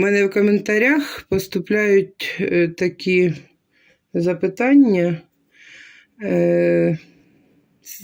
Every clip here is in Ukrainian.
У мене в коментарях поступляють е, такі запитання, е,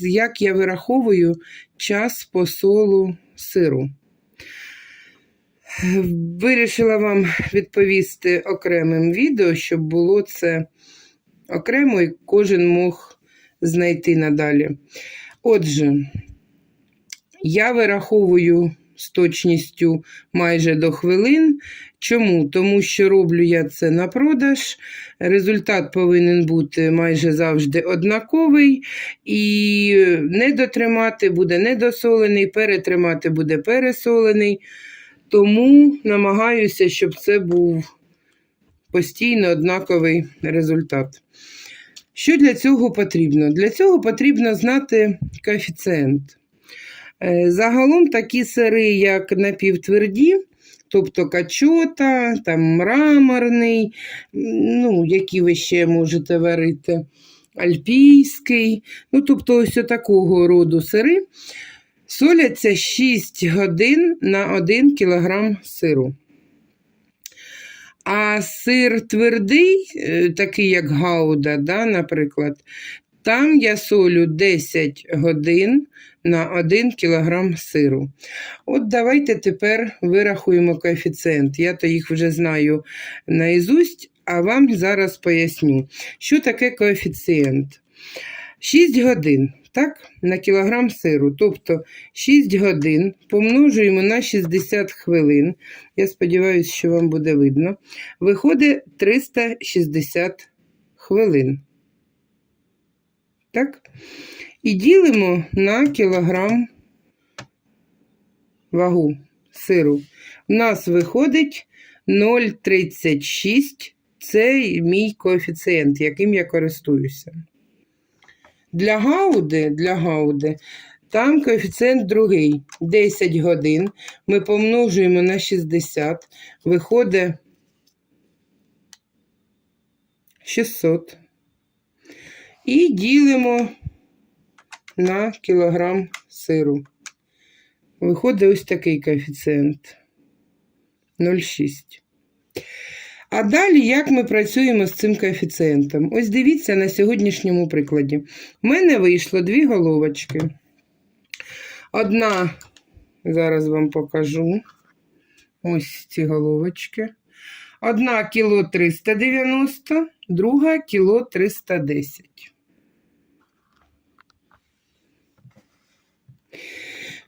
як я вираховую час посолу сиру. Е, Вирішила вам відповісти окремим відео, щоб було це окремо і кожен мог знайти надалі. Отже, я вираховую з точністю майже до хвилин. Чому? Тому що роблю я це на продаж. Результат повинен бути майже завжди однаковий, і не дотримати буде недосолений, перетримати буде пересолений. Тому намагаюся, щоб це був постійно однаковий результат. Що для цього потрібно? Для цього потрібно знати коефіцієнт. Е, Загалом такі сири, як напівтверді, тобто качота, там мраморний, ну, які ви ще можете варити, альпійський, ну, тобто ось такого роду сири, соляться 6 годин на 1 кг сиру. А сир твердий, е, такий як гауда, да, наприклад, там я солю 10 годин на 1 кг сиру. От давайте тепер вирахуємо коефіцієнт. Я то їх вже знаю наізусть, а вам зараз поясню, що таке коефіцієнт. 6 годин так, на кілограм сиру. Тобто 6 годин помножуємо на 60 хвилин. Я сподіваюся, що вам буде видно. Виходить 360 хвилин. Так? І ділимо на кілограм вагу сиру. У нас виходить 0,36. Це мій коефіцієнт, яким я користуюся. Для гауди, для гауди там коефіцієнт другий 10 годин. Ми помножуємо на 60, виходить 600. І ділимо на кілограм сиру. Виходить ось такий коефіцієнт 0,6. А далі, як ми працюємо з цим коефіцієнтом? Ось дивіться на сьогоднішньому прикладі. У мене вийшло дві головочки. Одна, зараз вам покажу. Ось ці головочки. Одна кіло 390, друга кіло 310.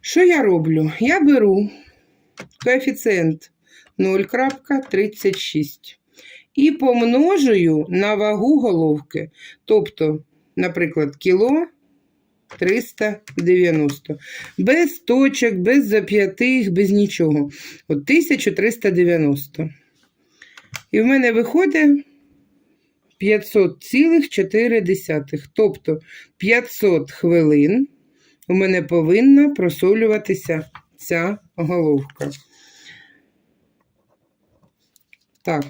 Що я роблю? Я беру коефіцієнт 0,36 і помножую на вагу головки. Тобто, наприклад, кіло 390. Без точок, без зап'ятих, без нічого. От 1390. І в мене виходить 500,4. Тобто 500 хвилин у мене повинна просолюватися ця головка. Так.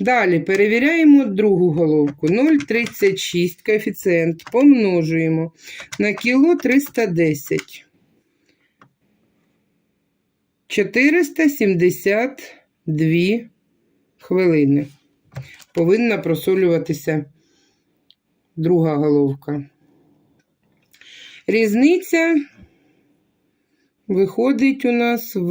Далі перевіряємо другу головку. 0,36 коефіцієнт помножуємо на кіло 310. 472 хвилини. Повинна просолюватися друга головка. Різниця виходить у нас в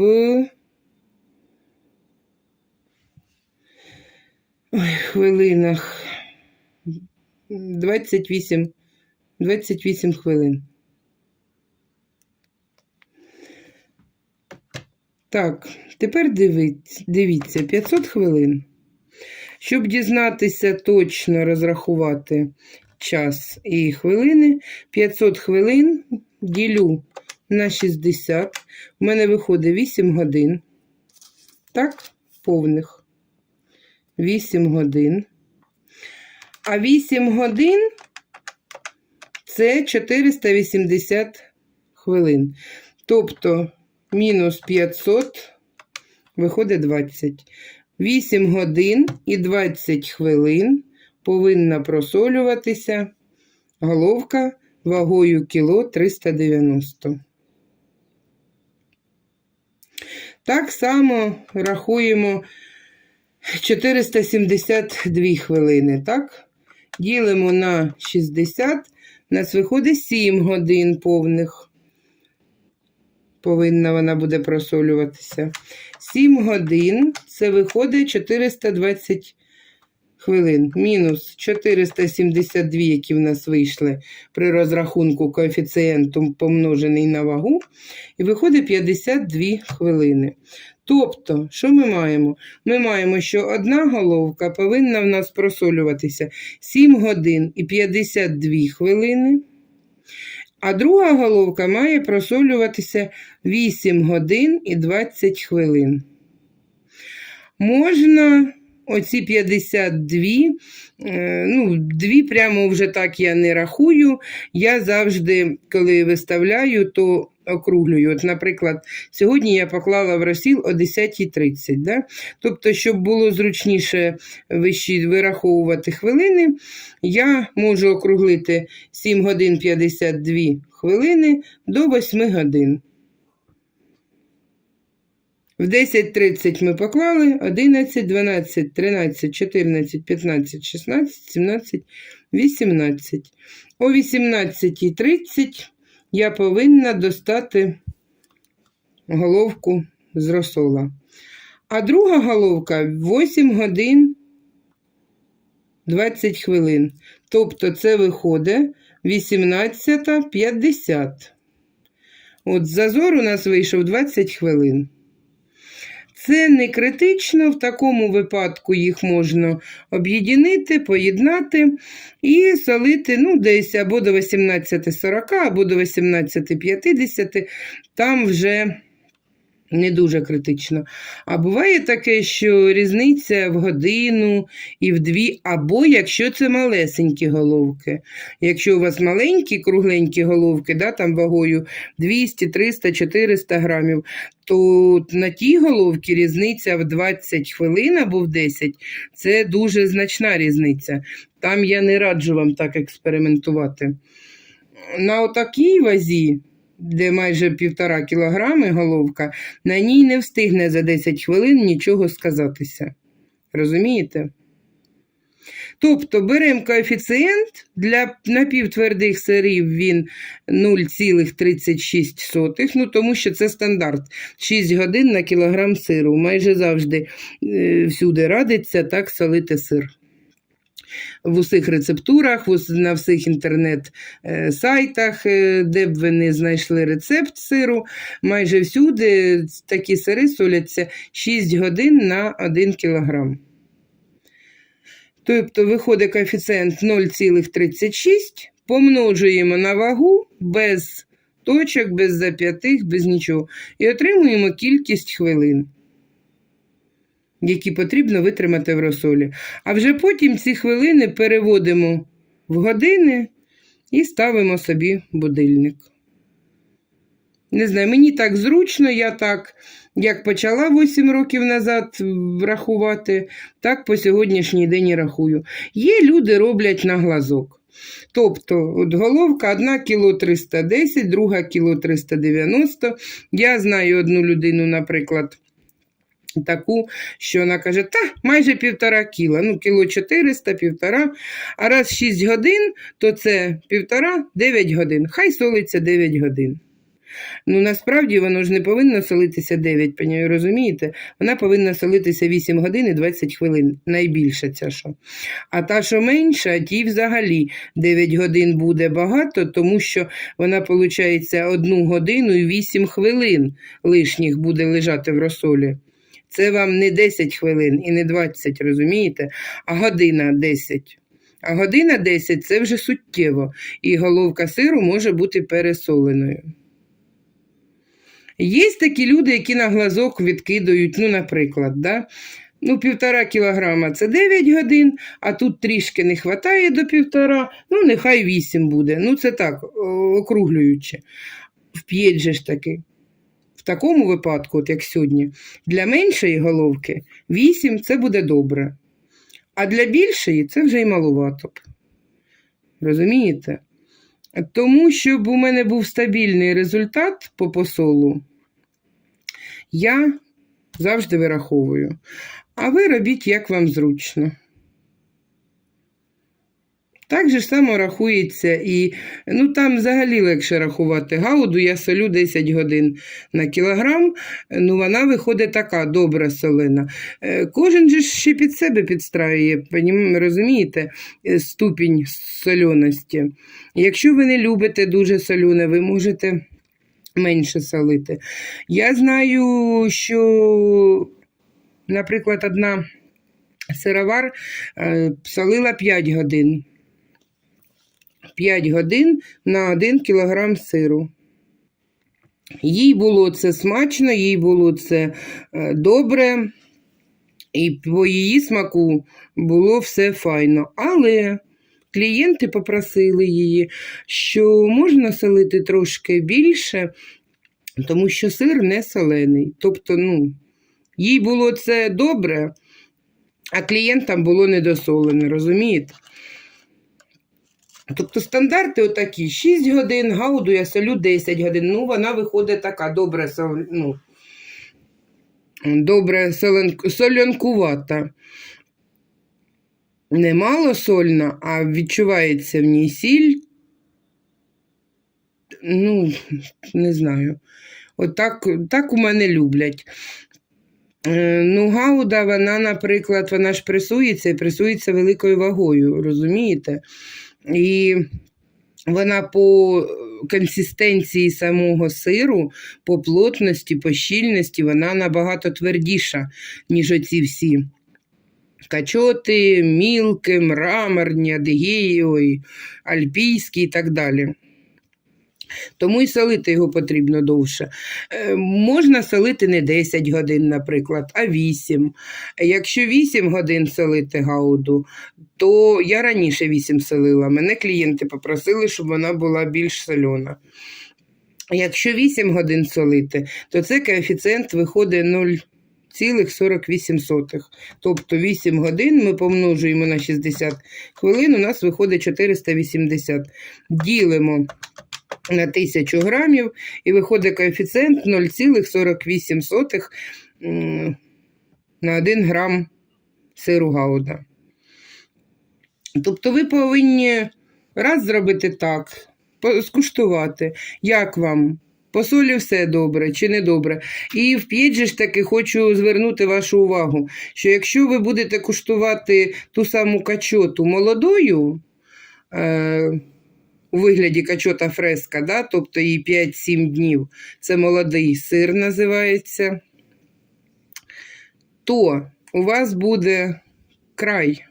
Ой, хвилинах 28, 28 хвилин. Так, тепер дивіться, дивіться 500 хвилин. Щоб дізнатися точно розрахувати час і хвилини, 500 хвилин ділю на 60. У мене виходить 8 годин. Так, повних. 8 годин. А 8 годин це 480 хвилин. Тобто мінус 500 виходить 20. 8 годин і 20 хвилин повинна просолюватися головка вагою кіло 390. Так само рахуємо 472 хвилини, так? Ділимо на 60, у нас виходить 7 годин повних. Повинна вона буде просолюватися. 7 годин це виходить 420 хвилин. Мінус 472, які в нас вийшли при розрахунку коефіцієнту помножений на вагу. І виходить 52 хвилини. Тобто, що ми маємо? Ми маємо, що одна головка повинна в нас просолюватися 7 годин і 52 хвилини. А друга головка має просолюватися 8 годин і 20 хвилин. Можна оці 52, е, ну, дві прямо вже так я не рахую. Я завжди, коли виставляю, то округлюю. От, наприклад, сьогодні я поклала в розсіл о 10.30. Да? Тобто, щоб було зручніше вираховувати хвилини, я можу округлити 7 годин 52 хвилини до 8 годин. В 10.30 ми поклали 11, 12, 13, 14, 15, 16, 17, 18. О 18.30 я повинна достати головку з розсола. А друга головка 8 годин 20 хвилин. Тобто це виходить 18.50. От зазор у нас вийшов 20 хвилин. Це не критично, в такому випадку їх можна об'єднати, поєднати і солити ну, десь або до 18.40, або до 18.50, там вже не дуже критично. А буває таке, що різниця в годину і в дві, або якщо це малесенькі головки. Якщо у вас маленькі, кругленькі головки, да, там вагою 200, 300, 400 грамів, то на тій головці різниця в 20 хвилин або в 10 це дуже значна різниця. Там я не раджу вам так експериментувати. На отакій вазі, де майже півтора кілограми головка, на ній не встигне за 10 хвилин нічого сказатися. Розумієте? Тобто беремо коефіцієнт для напівтвердих сирів він 0,36, ну тому що це стандарт. 6 годин на кілограм сиру. Майже завжди е, всюди радиться так солити сир. В усіх рецептурах, на всіх інтернет-сайтах, е, де б ви не знайшли рецепт сиру, майже всюди такі сири соляться 6 годин на 1 кілограм. Тобто виходить коефіцієнт 0,36, помножуємо на вагу без точок, без зап'ятих, без нічого. І отримуємо кількість хвилин, які потрібно витримати в розсолі. А вже потім ці хвилини переводимо в години і ставимо собі будильник. Не знаю, мені так зручно, я так, як почала 8 років назад рахувати, так по сьогоднішній день і рахую. Є люди роблять на глазок. Тобто, от головка 1 кіло 310, друга кіло 390. Я знаю одну людину, наприклад, таку, що вона каже, та майже півтора кіла, ну кіло 400, півтора, а раз 6 годин, то це півтора 9 годин. Хай солиться 9 годин. Ну, насправді воно ж не повинно солитися 9, пані, розумієте? Вона повинна солитися 8 годин і 20 хвилин, найбільша ця що. А та, що менша, тій взагалі 9 годин буде багато, тому що вона, виходить, 1 годину і 8 хвилин лишніх буде лежати в розсолі. Це вам не 10 хвилин і не 20, розумієте? А година 10. А година 10 це вже суттєво, і головка сиру може бути пересоленою. Є такі люди, які на глазок відкидають, ну, наприклад, да? ну, півтора кілограма це 9 годин, а тут трішки не вистачає до півтора, ну, нехай 8 буде. Ну, це так, округлюючи. Вп'єть же ж таки. Такому випадку, от як сьогодні, для меншої головки 8 це буде добре. А для більшої це вже й малувато. б. Розумієте? Тому, щоб у мене був стабільний результат по посолу, я Завжди вираховую. А ви робіть, як вам зручно. Так же само рахується і ну там взагалі легше рахувати. Гауду я солю 10 годин на кілограм, ну вона виходить така добра солена. Е, Кожен же ще під себе підстраює, розумієте, е, ступінь сольоності. Якщо ви не любите дуже солене, ви можете менше солити. Я знаю, що, наприклад, одна сировар е, солила 5 годин. 5 годин на 1 кілограм сиру. Їй було це смачно, їй було це е, добре, і по її смаку було все файно. Але клієнти попросили її, що можна солити трошки більше, тому що сир не солений. Тобто, ну, їй було це добре, а клієнтам було недосолене, розумієте? Тобто стандарти отакі: 6 годин, гауду я солю 10 годин. Ну, вона виходить така добре, ну, добре солянкувата. Не мало сольна, а відчувається в ній сіль. Ну, не знаю. Отак так у мене люблять. Е, Ну, гауда, вона, наприклад, вона ж пресується і пресується великою вагою, розумієте? І вона по консистенції самого сиру, по плотності, по щільності, вона набагато твердіша, ніж оці всі качоти, мілки, мраморні, адигеї, альпійські і так далі. Тому і солити його потрібно довше. Е, можна солити не 10 годин, наприклад, а 8. Якщо 8 годин солити гауду, то я раніше 8 солила. Мене клієнти попросили, щоб вона була більш солена. Якщо 8 годин солити, то це коефіцієнт виходить 0,48. Тобто 8 годин ми помножуємо на 60 хвилин, у нас виходить 480. Ділимо на 1000 грамів і виходить коефіцієнт 0,48 на 1 грам сиру гауда. Тобто ви повинні раз зробити так, скуштувати, як вам. По солі все добре чи не добре. І в п'єть же ж таки хочу звернути вашу увагу, що якщо ви будете куштувати ту саму качоту молодою, е, у вигляді качота фреска, да? тобто їй 5-7 днів, це молодий сир називається, то у вас буде край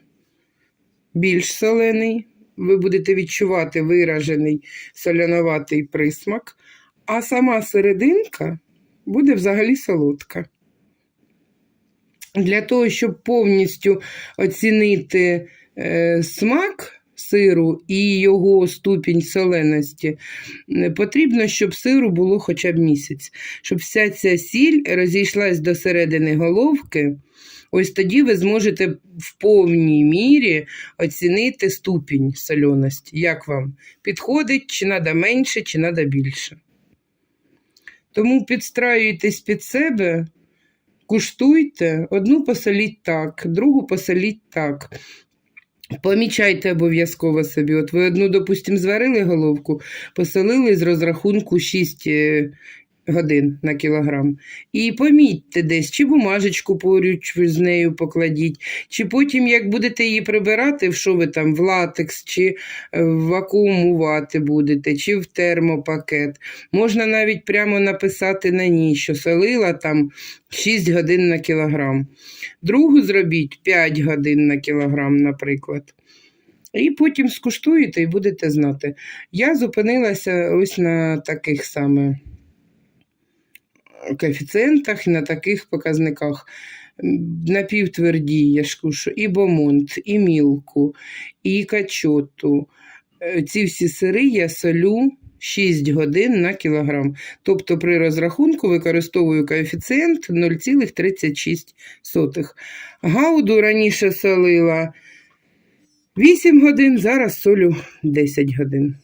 більш солений, ви будете відчувати виражений соляноватий присмак, а сама серединка буде взагалі солодка. Для того, щоб повністю оцінити е, смак сиру і його ступінь соленості, е, потрібно, щоб сиру було хоча б місяць, щоб вся ця сіль розійшлась до середини головки. Ось тоді ви зможете в повній мірі оцінити ступінь сольоності. Як вам підходить, чи треба менше, чи треба більше. Тому підстраюйтесь під себе, куштуйте, одну посоліть так, другу посоліть так. Помічайте обов'язково собі. От ви одну, допустимо, зварили головку, поселили з розрахунку 6 е, годин на кілограм. І помітьте десь, чи бумажечку поруч з нею покладіть, чи потім, як будете її прибирати, в що ви там, в латекс, чи е, вакуумувати будете, чи в термопакет. Можна навіть прямо написати на ній, що солила там 6 годин на кілограм. Другу зробіть 5 годин на кілограм, наприклад. І потім скуштуєте і будете знати. Я зупинилася ось на таких саме коефіцієнтах на таких показниках. Напівтверді, я ж кушу, і бомонт, і мілку, і качоту. Е, Ці всі сири я солю 6 годин на кілограм. Тобто при розрахунку використовую коефіцієнт 0,36. Гауду раніше солила 8 годин, зараз солю 10 годин.